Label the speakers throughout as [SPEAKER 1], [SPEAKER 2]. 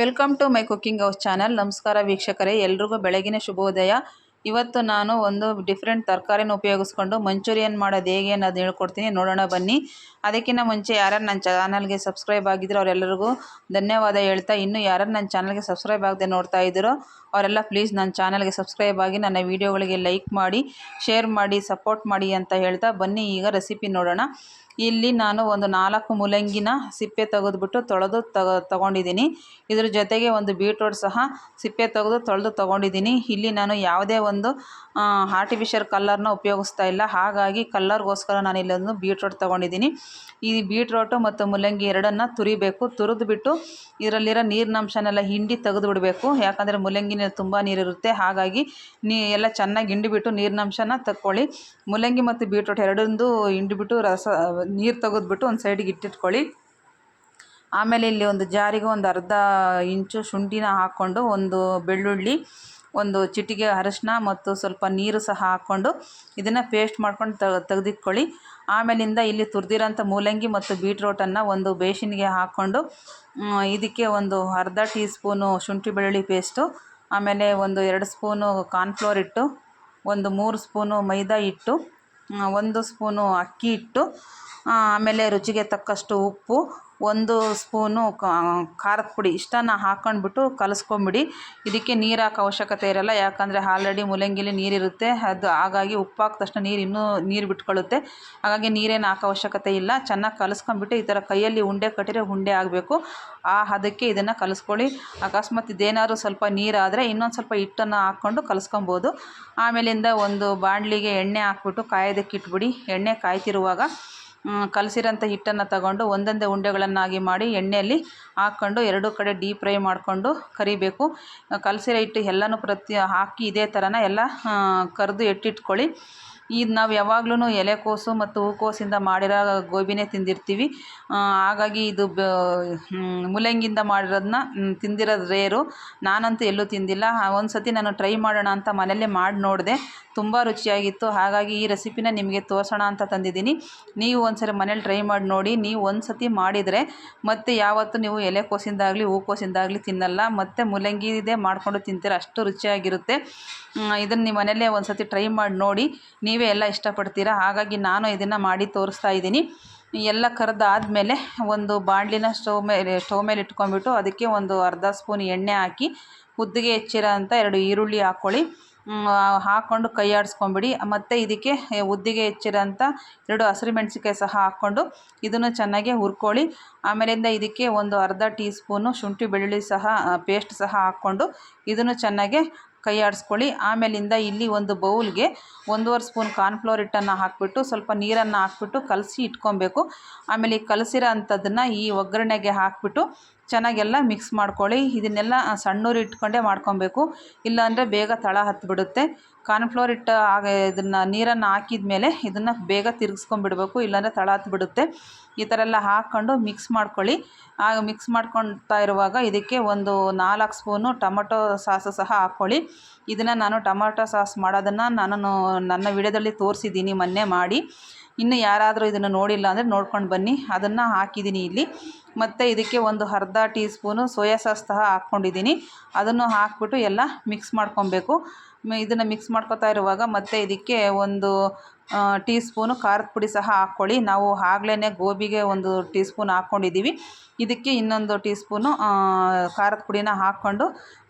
[SPEAKER 1] Welcome to my cooking house channel. ನಮಸ್ಕಾರ ವೀಕ್ಷಕರೇ, ಎಲ್ರಿಗೂ ಬೆಳಗಿನ ಶುಭೋದಯ. ಇವತ್ತು ನಾನು ಒಂದು ಡಿಫ್ರೆಂಟ್ ತರಕಾರಿನ ಉಪಯೋಗಿಸ್ಕೊಂಡು ಮಂಚೂರಿಯನ್ ಮಾಡೋದು ಹೇಗೆ ಅನ್ನೋದು ಹೇಳ್ಕೊಡ್ತೀನಿ. ನೋಡೋಣ, ಬನ್ನಿ. ಅದಕ್ಕಿಂತ ಮುಂಚೆ ಯಾರ್ಯಾರು ನನ್ನ ಚಾನಲ್ಗೆ ಸಬ್ಸ್ಕ್ರೈಬ್ ಆಗಿದ್ರು ಅವರೆಲ್ಲರಿಗೂ ಧನ್ಯವಾದ ಹೇಳ್ತಾ, ಇನ್ನು ಯಾರು ನನ್ನ ಚಾನಲ್ಗೆ ಸಬ್ಸ್ಕ್ರೈಬ್ ಆಗದೆ ನೋಡ್ತಾ ಇದ್ದೀರೋ ಅವರೆಲ್ಲ ಪ್ಲೀಸ್ ನನ್ನ ಚಾನಲ್ಗೆ ಸಬ್ಸ್ಕ್ರೈಬ್ ಆಗಿ ನನ್ನ ವೀಡಿಯೋಗಳಿಗೆ ಲೈಕ್ ಮಾಡಿ ಶೇರ್ ಮಾಡಿ ಸಪೋರ್ಟ್ ಮಾಡಿ ಅಂತ ಹೇಳ್ತಾ, ಬನ್ನಿ ಈಗ ರೆಸಿಪಿ ನೋಡೋಣ. ಇಲ್ಲಿ ನಾನು ಒಂದು ನಾಲ್ಕು ಮೂಲಂಗಿನ ಸಿಪ್ಪೆ ತೆಗೆದುಬಿಟ್ಟು ತೊಳೆದು ತಗ, ತಗೊಂಡಿದ್ದೀನಿ. ಇದ್ರ ಜೊತೆಗೆ ಒಂದು ಬೀಟ್ರೋಟ್ ಸಹ ಸಿಪ್ಪೆ ತೆಗೆದು ತೊಳೆದು ತಗೊಂಡಿದ್ದೀನಿ. ಇಲ್ಲಿ ನಾನು ಯಾವುದೇ ಒಂದು ಆರ್ಟಿಫಿಷಿಯಲ್ ಕಲ್ಲರ್ನ ಉಪಯೋಗಿಸ್ತಾ ಇಲ್ಲ. ಹಾಗಾಗಿ ಕಲ್ಲರ್ಗೋಸ್ಕರ ನಾನು ಇಲ್ಲೊಂದು ಬೀಟ್ರೋಟ್ ತೊಗೊಂಡಿದ್ದೀನಿ. ಈ ಬೀಟ್ರೋಟು ಮತ್ತು ಮೂಲಂಗಿ ಎರಡನ್ನು ತುರಿಬೇಕು. ತುರಿದ್ಬಿಟ್ಟು ಇದರಲ್ಲಿರೋ ನೀರಿನ ಅಂಶನೆಲ್ಲ ಹಿಂಡಿ ತೆಗೆದು ಬಿಡಬೇಕು ಯಾಕಂದರೆ ಮೂಲಂಗಿನ ತುಂಬ ನೀರಿರುತ್ತೆ. ಹಾಗಾಗಿ ನೀ, ಎಲ್ಲ ಚೆನ್ನಾಗಿ ಹಿಂಡಿಬಿಟ್ಟು ನೀರಿನ ಅಂಶನ ತಕ್ಕೊಳ್ಳಿ. ಮೂಲಂಗಿ ಮತ್ತು ಬೀಟ್ರೋಟ್ ಎರಡೊಂದು ಹಿಂಡಿಬಿಟ್ಟು ರಸ, ನೀರು ತೆಗೆದ್ಬಿಟ್ಟು ಒಂದು ಸೈಡಿಗೆ ಇಟ್ಟಿಟ್ಕೊಳ್ಳಿ. ಆಮೇಲೆ ಇಲ್ಲಿ ಒಂದು ಜಾರಿಗೆ ಒಂದು ಅರ್ಧ ಇಂಚು ಶುಂಠಿನ ಹಾಕ್ಕೊಂಡು ಒಂದು ಬೆಳ್ಳುಳ್ಳಿ ಒಂದು ಚಿಟಿಕೆ ಅರಶಿನ ಮತ್ತು ಸ್ವಲ್ಪ ನೀರು ಸಹ ಹಾಕ್ಕೊಂಡು ಇದನ್ನು ಪೇಸ್ಟ್ ಮಾಡ್ಕೊಂಡು ತೆಗೆದಿಟ್ಕೊಳ್ಳಿ. ಆಮೇಲಿಂದ ಇಲ್ಲಿ ತುರಿದಿರೋಂಥ ಮೂಲಂಗಿ ಮತ್ತು ಬೀಟ್ರೋಟನ್ನು ಒಂದು ಬೇಸಿನ್ಗೆ ಹಾಕ್ಕೊಂಡು ಇದಕ್ಕೆ ಒಂದು ಅರ್ಧ ಟೀ ಸ್ಪೂನು ಶುಂಠಿ ಬೆಳ್ಳುಳ್ಳಿ ಪೇಸ್ಟು ಆಮೇಲೆ ಒಂದು ಎರಡು ಸ್ಪೂನು ಕಾರ್ನ್ಫ್ಲೋರ್ ಇಟ್ಟು, ಒಂದು ಮೂರು ಸ್ಪೂನು ಮೈದಾ ಹಿಟ್ಟು ಒಂದು ಸ್ಪೂನು ಅಕ್ಕಿ ಹಿಟ್ಟು ಆಮೇಲೆ ರುಚಿಗೆ ತಕ್ಕಷ್ಟು ಉಪ್ಪು ಒಂದು ಸ್ಪೂನು ಖಾರದ ಪುಡಿ ಇಷ್ಟನ್ನು ಹಾಕ್ಕೊಂಡ್ಬಿಟ್ಟು ಕಲಸ್ಕೊಂಬಿಡಿ. ಇದಕ್ಕೆ ನೀರು ಹಾಕೋ ಅವಶ್ಯಕತೆ ಇರೋಲ್ಲ, ಯಾಕಂದರೆ ಆಲ್ರೆಡಿ ಮೂಲಂಗಿಲಿ ನೀರಿರುತ್ತೆ. ಅದು ಹಾಗಾಗಿ ಉಪ್ಪು ಹಾಕಿದ ತಕ್ಷಣ ನೀರು ಇನ್ನೂ ನೀರು ಬಿಟ್ಕೊಳ್ಳುತ್ತೆ. ಹಾಗಾಗಿ ನೀರೇನು ಹಾಕೋ ಅವಶ್ಯಕತೆ ಇಲ್ಲ. ಚೆನ್ನಾಗಿ ಕಲಸ್ಕೊಂಬಿಟ್ಟು ಈ ಥರ ಕೈಯಲ್ಲಿ ಉಂಡೆ ಕಟ್ಟಿದ್ರೆ ಉಂಡೆ ಆಗಬೇಕು. ಆ ಹದಕ್ಕೆ ಇದನ್ನು ಕಲಸ್ಕೊಳ್ಳಿ. ಅಕಸ್ಮಾತ್ ಇದೇನಾದರೂ ಸ್ವಲ್ಪ ನೀರಾದರೆ ಇನ್ನೊಂದು ಸ್ವಲ್ಪ ಹಿಟ್ಟನ್ನು ಹಾಕ್ಕೊಂಡು ಕಲಸ್ಕೊಬೋದು. ಆಮೇಲಿಂದ ಒಂದು ಬಾಣಲಿಗೆ ಎಣ್ಣೆ ಹಾಕ್ಬಿಟ್ಟು ಕಾಯೋದಕ್ಕೆ ಇಟ್ಬಿಡಿ ಎಣ್ಣೆ ಕಾಯ್ತಿರುವಾಗ ಕಲಸಿರೋಂಥ ಹಿಟ್ಟನ್ನು ತಗೊಂಡು ಒಂದೊಂದೇ ಉಂಡೆಗಳನ್ನಾಗಿ ಮಾಡಿ ಎಣ್ಣೆಯಲ್ಲಿ ಹಾಕ್ಕೊಂಡು ಎರಡು ಕಡೆ ಡೀಪ್ ಫ್ರೈ ಮಾಡಿಕೊಂಡು ಕರಿಬೇಕು. ಕಲಸಿರೋ ಹಿಟ್ಟು ಎಲ್ಲನೂ ಪ್ರತಿ ಹಾಕಿ ಇದೇ ಥರನೇ ಎಲ್ಲ ಕರಿದು ಎಟ್ಟಿಟ್ಕೊಳ್ಳಿ. ಇದು ನಾವು ಯಾವಾಗ್ಲೂ ಎಲೆಕೋಸು ಮತ್ತು ಹೂಕೋಸಿಂದ ಮಾಡಿರೋ ಗೋಬಿನೇ ತಿಂದಿರ್ತೀವಿ. ಹಾಗಾಗಿ ಇದು ಬ ಮೂಲಂಗಿಯಿಂದ ಮಾಡಿರೋದನ್ನ ತಿಂದಿರೋದು ರೇರು. ನಾನಂತೂ ಎಲ್ಲೂ ತಿಂದಿಲ್ಲ. ಒಂದು ಸತಿ ನಾನು ಟ್ರೈ ಮಾಡೋಣ ಅಂತ ಮನೆಯಲ್ಲೇ ಮಾಡಿ ನೋಡಿದೆ. ತುಂಬ ರುಚಿಯಾಗಿತ್ತು. ಹಾಗಾಗಿ ಈ ರೆಸಿಪಿನ ನಿಮಗೆ ತೋರಿಸೋಣ ಅಂತ ತಂದಿದ್ದೀನಿ. ನೀವು ಒಂದು ಸರಿ ಮನೇಲಿ ಟ್ರೈ ಮಾಡಿ ನೋಡಿ. ನೀವು ಒಂದು ಸತಿ ಮಾಡಿದರೆ ಮತ್ತೆ ಯಾವತ್ತೂ ನೀವು ಎಲೆಕೋಸಿಂದಾಗಲಿ ಹೂಕೋಸಿಂದಾಗಲಿ ತಿನ್ನಲ್ಲ. ಮತ್ತು ಮೂಲಂಗಿದೇ ಮಾಡಿಕೊಂಡು ತಿಂತೀರ. ಅಷ್ಟು ರುಚಿಯಾಗಿರುತ್ತೆ. ಇದನ್ನು ನೀವು ಮನೆಯಲ್ಲೇ ಒಂದು ಸತಿ ಟ್ರೈ ಮಾಡಿ ನೋಡಿ. ನೀವೇ ಎಲ್ಲ ಇಷ್ಟಪಡ್ತೀರಾ? ಹಾಗಾಗಿ ನಾನು ಇದನ್ನು ಮಾಡಿ ತೋರಿಸ್ತಾ ಇದ್ದೀನಿ. ಎಲ್ಲ ಕರೆದಾದಮೇಲೆ ಒಂದು ಬಾಣಲಿನ ಸ್ಟವ್ ಮೇಲೆ ಸ್ಟವ್ ಮೇಲೆ ಇಟ್ಕೊಂಡ್ಬಿಟ್ಟು ಅದಕ್ಕೆ ಒಂದು ಅರ್ಧ ಸ್ಪೂನ್ ಎಣ್ಣೆ ಹಾಕಿ, ಉದ್ದಿಗೆ ಹೆಚ್ಚಿರೋ ಅಂಥ ಎರಡು ಈರುಳ್ಳಿ ಹಾಕ್ಕೊಳ್ಳಿ ಹಾಕ್ಕೊಂಡು ಕೈ ಆಡಿಸ್ಕೊಂಬಿಡಿ ಮತ್ತು ಇದಕ್ಕೆ ಉದ್ದಿಗೆ ಹೆಚ್ಚಿರೋಂಥ ಎರಡು ಹಸಿರು ಮೆಣಸಿನ್ಕಾಯಿ ಸಹ ಹಾಕ್ಕೊಂಡು ಇದನ್ನು ಚೆನ್ನಾಗಿ ಹುರ್ಕೊಳ್ಳಿ. ಆಮೇಲಿಂದ ಇದಕ್ಕೆ ಒಂದು ಅರ್ಧ ಟೀ ಸ್ಪೂನು ಶುಂಠಿ ಬೆಳ್ಳುಳ್ಳಿ ಸಹ ಪೇಸ್ಟ್ ಸಹ ಹಾಕ್ಕೊಂಡು ಇದನ್ನು ಚೆನ್ನಾಗಿ ಕೈ ಆಡಿಸ್ಕೊಳ್ಳಿ ಆಮೇಲಿಂದ ಇಲ್ಲಿ ಒಂದು ಬೌಲ್ಗೆ ಒಂದೂವರೆ ಸ್ಪೂನ್ ಕಾರ್ನ್ಫ್ಲೋರ್ ಹಿಟ್ಟನ್ನು ಹಾಕಿಬಿಟ್ಟು ಸ್ವಲ್ಪ ನೀರನ್ನು ಹಾಕ್ಬಿಟ್ಟು ಕಲಸಿ ಇಟ್ಕೊಬೇಕು. ಆಮೇಲೆ ಈ ಕಲಸಿರೋ ಅಂಥದ್ದನ್ನು ಈ ಒಗ್ಗರಣೆಗೆ ಹಾಕಿಬಿಟ್ಟು ಚೆನ್ನಾಗೆಲ್ಲ ಮಿಕ್ಸ್ ಮಾಡ್ಕೊಳ್ಳಿ. ಇದನ್ನೆಲ್ಲ ಸಣ್ಣೂರು ಇಟ್ಕೊಂಡೇ ಮಾಡ್ಕೊಬೇಕು. ಇಲ್ಲಾಂದರೆ ಬೇಗ ತಳ ಹತ್ತಿಬಿಡುತ್ತೆ ಕಾರ್ನ್ಫ್ಲೋರ್ ಹಿಟ್ಟು ಆಗ ಇದನ್ನು ನೀರನ್ನು ಹಾಕಿದ ಮೇಲೆ ಇದನ್ನು ಬೇಗ ತಿರುಗಿಸ್ಕೊಂಬಿಡ್ಬೇಕು ಇಲ್ಲಾಂದರೆ ತಳ ಹತ್ತಿಬಿಡುತ್ತೆ ಈ ಥರ ಎಲ್ಲ ಹಾಕ್ಕೊಂಡು ಮಿಕ್ಸ್ ಮಾಡ್ಕೊಳ್ಳಿ. ಆಗ ಮಿಕ್ಸ್ ಮಾಡ್ಕೊಳ್ತಾ ಇರುವಾಗ ಇದಕ್ಕೆ ಒಂದು ನಾಲ್ಕು ಸ್ಪೂನು ಟೊಮೊಟೊ ಸಾಸು ಸಹ ಹಾಕ್ಕೊಳ್ಳಿ. ಇದನ್ನು ನಾನು ಟೊಮೊಟೊ ಸಾಸ್ ಮಾಡೋದನ್ನು ನಾನು ನನ್ನ ವಿಡಿಯೋದಲ್ಲಿ ತೋರಿಸಿದ್ದೀನಿ, ಮೊನ್ನೆ ಮಾಡಿ. ಇನ್ನು ಯಾರಾದರೂ ಇದನ್ನು ನೋಡಿಲ್ಲ ಅಂದರೆ ನೋಡ್ಕೊಂಡು ಬನ್ನಿ. ಅದನ್ನು ಹಾಕಿದ್ದೀನಿ ಇಲ್ಲಿ. ಮತ್ತು ಇದಕ್ಕೆ ಒಂದು ಅರ್ಧ ಟೀ ಸ್ಪೂನು ಸೋಯಾ ಸಾಸ್ ಸಹ ಹಾಕ್ಕೊಂಡಿದ್ದೀನಿ. ಅದನ್ನು ಹಾಕ್ಬಿಟ್ಟು ಎಲ್ಲ ಮಿಕ್ಸ್ ಮಾಡ್ಕೊಬೇಕು. ಇದನ್ನು ಮಿಕ್ಸ್ ಮಾಡ್ಕೊತಾ ಇರುವಾಗ ಮತ್ತು ಇದಕ್ಕೆ ಒಂದು ಟೀ ಸ್ಪೂನು ಖಾರದ ಪುಡಿ ಸಹ ಹಾಕ್ಕೊಳ್ಳಿ. ನಾವು ಆಗ್ಲೇ ಗೋಬಿಗೆ ಒಂದು ಟೀ ಸ್ಪೂನ್ ಹಾಕ್ಕೊಂಡಿದ್ದೀವಿ. ಇದಕ್ಕೆ ಇನ್ನೊಂದು ಟೀ ಸ್ಪೂನು ಖಾರದ ಪುಡಿನ ಹಾಕ್ಕೊಂಡು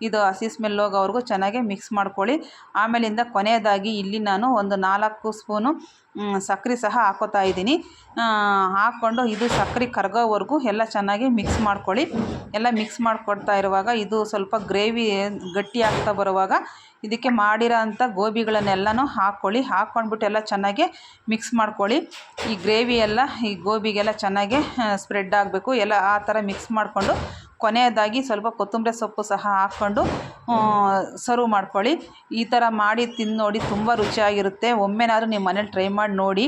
[SPEAKER 1] ಇದು ಹಸಿ ಸ್ಮೆಲ್ ಹೋಗೋವರೆಗೂ ಚೆನ್ನಾಗಿ ಮಿಕ್ಸ್ ಮಾಡ್ಕೊಳ್ಳಿ. ಆಮೇಲಿಂದ ಕೊನೆಯದಾಗಿ ಇಲ್ಲಿ ನಾನು ಒಂದು ನಾಲ್ಕು ಸ್ಪೂನು ಸಕ್ಕರೆ ಸಹ ಹಾಕೋತಾ ಇದ್ದೀನಿ. ಹಾಕ್ಕೊಂಡು ಇದು ಸಕ್ಕರೆ ಕರಗೋವರೆಗೂ ಎಲ್ಲ ಚೆನ್ನಾಗಿ ಮಿಕ್ಸ್ ಮಾಡ್ಕೊಳ್ಳಿ. ಎಲ್ಲ ಮಿಕ್ಸ್ ಮಾಡಿಕೊಡ್ತಾ ಇರುವಾಗ ಇದು ಸ್ವಲ್ಪ ಗ್ರೇವಿ ಗಟ್ಟಿ ಆಗ್ತಾ ಬರುವಾಗ ಇದಕ್ಕೆ ಮಾಡಿರೋ ಅಂಥ ಗೋಬಿಗಳನ್ನೆಲ್ಲನೂ ಹಾಕ್ಕೊಳ್ಳಿ. ಹಾಕ್ಕೊಂಡ್ಬಿಟ್ಟು ಎಲ್ಲ ಚೆನ್ನಾಗಿ ಮಿಕ್ಸ್ ಮಾಡ್ಕೊಳ್ಳಿ. ಈ ಗ್ರೇವಿ ಎಲ್ಲ, ಈ ಗೋಬಿಗೆಲ್ಲ ಚೆನ್ನಾಗಿ ಸ್ಪ್ರೆಡ್ ಆಗಬೇಕು. ಎಲ್ಲ ಆ ಥರ ಮಿಕ್ಸ್ ಮಾಡಿಕೊಂಡು ಕೊನೆಯದಾಗಿ ಸ್ವಲ್ಪ ಕೊತ್ತಂಬರಿ ಸೊಪ್ಪು ಸಹ ಹಾಕ್ಕೊಂಡು ಸರ್ವ್ ಮಾಡ್ಕೊಳ್ಳಿ. ಈ ಥರ ಮಾಡಿ ತಿಂದು ನೋಡಿ ತುಂಬ ರುಚಿಯಾಗಿರುತ್ತೆ. ಒಮ್ಮೆನಾದರೂ ನಿಮ್ಮ ಮನೇಲಿ ಟ್ರೈ ಮಾಡಿ ನೋಡಿ.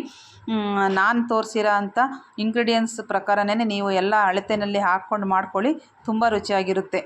[SPEAKER 1] ನಾನು ತೋರಿಸಿರೋ ಅಂಥ ಇಂಗ್ರೀಡಿಯೆಂಟ್ಸ್ ಪ್ರಕಾರನೇ ನೀವು ಎಲ್ಲ ಅಳತೆಯಲ್ಲಿ ಹಾಕ್ಕೊಂಡು ಮಾಡ್ಕೊಳ್ಳಿ. ತುಂಬ ರುಚಿಯಾಗಿರುತ್ತೆ.